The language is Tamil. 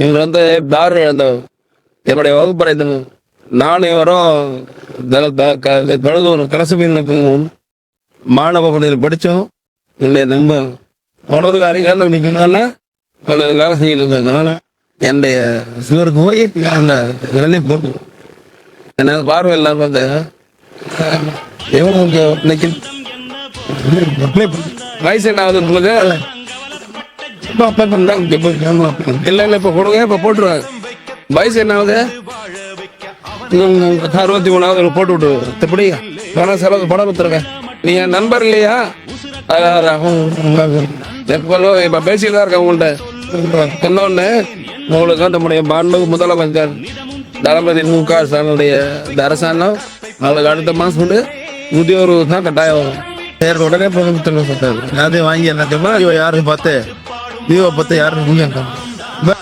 இவங்க வந்து தாரு அந்த என்னுடைய வகுப்பறை நானே வரும் தொழுதூர் கலசமீனுக்கு மாணவ பள்ளியில் படித்தோம் என்னுடைய நம்ம உணர்வு அறிஞர்கள் பல வேலை இருந்ததுனால என்னுடைய சிவருக்கு போய் அந்த நிலையை போட்டு எனக்கு பார்வை இல்லாமல் வந்து எவ்வளோ இன்னைக்கு வயசு என்ன ஆகுது உங்களுக்கு இப்ப அப்ப பண்ணாங்க. இப்ப கேமரா. இல்ல இல்ல கொடுங்க இப்ப போட்டுருவாங்க வயசு என்ன ஆகுது அறுபத்தி மூணாவது போட்டு விட்டு எப்படி பணம் செலவு பணம் கொடுத்துருங்க நீ என் நண்பர் இல்லையா? எப்போ இப்போ பேசிட்டு தான் இருக்கேன் உங்கள்கிட்ட இன்னொன்னு உங்களுக்கு நம்முடைய மாண்பு முதலமைச்சர் தளபதி மு க ஸ்டாலினுடைய இந்த அரசாங்கம் அவங்களுக்கு அடுத்த மாசம் வந்து முதியோர் தான் கட்டாயம். வரும் பேர் உடனே பிரதமர் சொல்றாரு அது வாங்கி பார்த்து Di ba, pati araw mo yan. Ba?